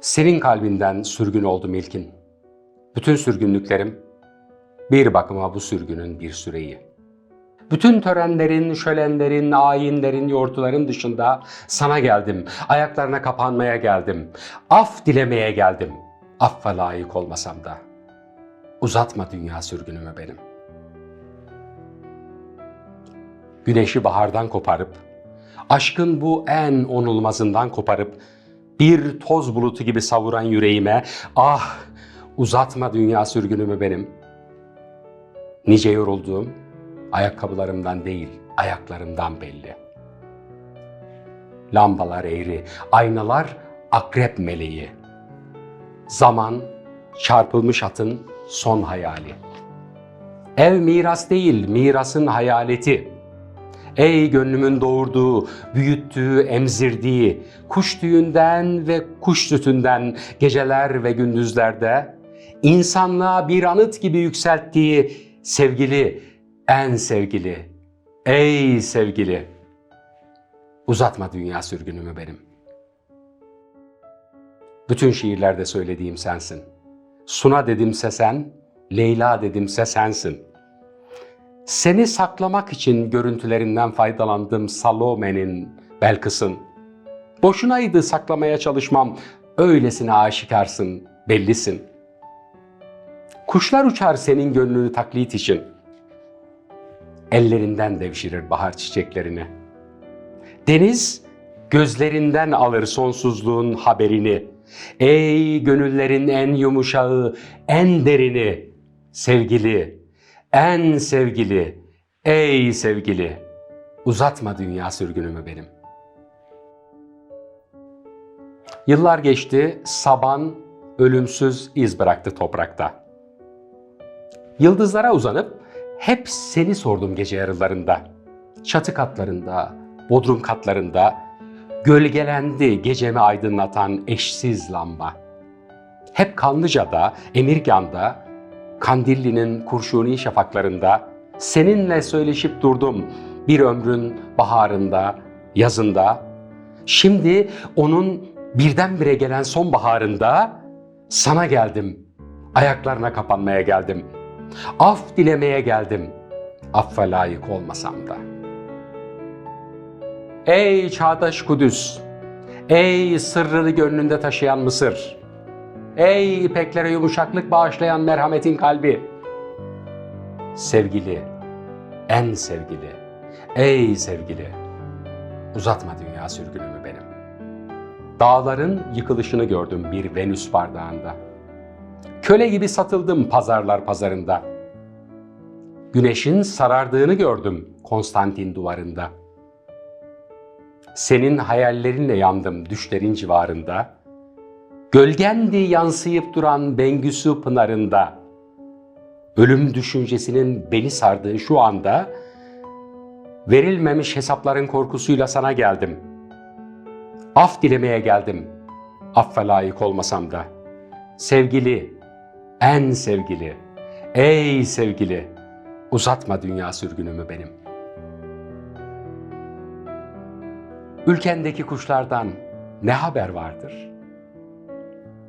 Senin kalbinden sürgün oldum ilkin. Bütün sürgünlüklerim bir bakıma bu sürgünün bir süreyi. Bütün törenlerin, şölenlerin, ayinlerin, yortuların dışında sana geldim. Ayaklarına kapanmaya geldim. Af dilemeye geldim. Affa layık olmasam da. Uzatma dünya sürgünümü benim. Güneşi bahardan koparıp, aşkın bu en onulmazından koparıp, bir toz bulutu gibi savuran yüreğime, ah uzatma dünya sürgünümü benim. Nice yorulduğum, ayakkabılarımdan değil, ayaklarımdan belli. Lambalar eğri, aynalar akrep meleği. Zaman, çarpılmış atın son hayali. Ev miras değil, mirasın hayaleti. Ey gönlümün doğurduğu, büyüttüğü, emzirdiği, kuş tüyünden ve kuş sütünden geceler ve gündüzlerde insanlığa bir anıt gibi yükselttiği sevgili, en sevgili, ey sevgili. Uzatma dünya sürgünümü benim. Bütün şiirlerde söylediğim sensin. Suna dedimse sen, Leyla dedimse sensin. Seni saklamak için görüntülerinden faydalandım Salome'nin, Belkıs'ın. Boşunaydı saklamaya çalışmam, öylesine aşikarsın, bellisin. Kuşlar uçar senin gönlünü taklit için. Ellerinden devşirir bahar çiçeklerini. Deniz gözlerinden alır sonsuzluğun haberini. Ey gönüllerin en yumuşağı, en derini, sevgili, en sevgili, ey sevgili, uzatma dünya sürgünümü benim. Yıllar geçti, saban ölümsüz iz bıraktı toprakta. Yıldızlara uzanıp hep seni sordum gece yarılarında. Çatı katlarında, bodrum katlarında, gölgelendi gecemi aydınlatan eşsiz lamba. Hep Kanlıca'da, Emirgan'da, Kandilli'nin kurşuni şafaklarında seninle söyleşip durdum bir ömrün baharında, yazında. Şimdi onun birdenbire gelen sonbaharında sana geldim. Ayaklarına kapanmaya geldim. Af dilemeye geldim. Affa layık olmasam da. Ey çağdaş Kudüs! Ey sırrını gönlünde taşıyan Mısır! Ey ipeklere yumuşaklık bağışlayan merhametin kalbi! Sevgili, en sevgili, ey sevgili! Uzatma dünya sürgünümü benim. Dağların yıkılışını gördüm bir Venüs bardağında. Köle gibi satıldım pazarlar pazarında. Güneşin sarardığını gördüm Konstantin duvarında. Senin hayallerinle yandım düşlerin civarında. Gölgendi yansıyıp duran Bengüsü pınarında. Ölüm düşüncesinin beni sardığı şu anda verilmemiş hesapların korkusuyla sana geldim. Af dilemeye geldim. Affa layık olmasam da. Sevgili, en sevgili, ey sevgili, uzatma dünya sürgünümü benim. Ülkendeki kuşlardan ne haber vardır?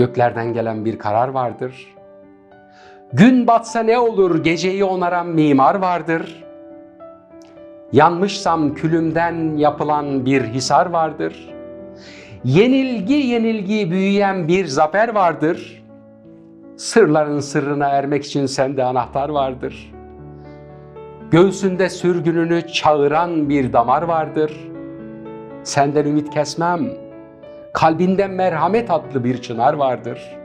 göklerden gelen bir karar vardır. Gün batsa ne olur, geceyi onaran mimar vardır. Yanmışsam külümden yapılan bir hisar vardır. Yenilgi yenilgi büyüyen bir zafer vardır. Sırların sırrına ermek için sende anahtar vardır. Göğsünde sürgününü çağıran bir damar vardır. Senden ümit kesmem. Kalbinde merhamet adlı bir çınar vardır.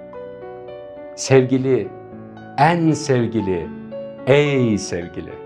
Sevgili, en sevgili, ey sevgili.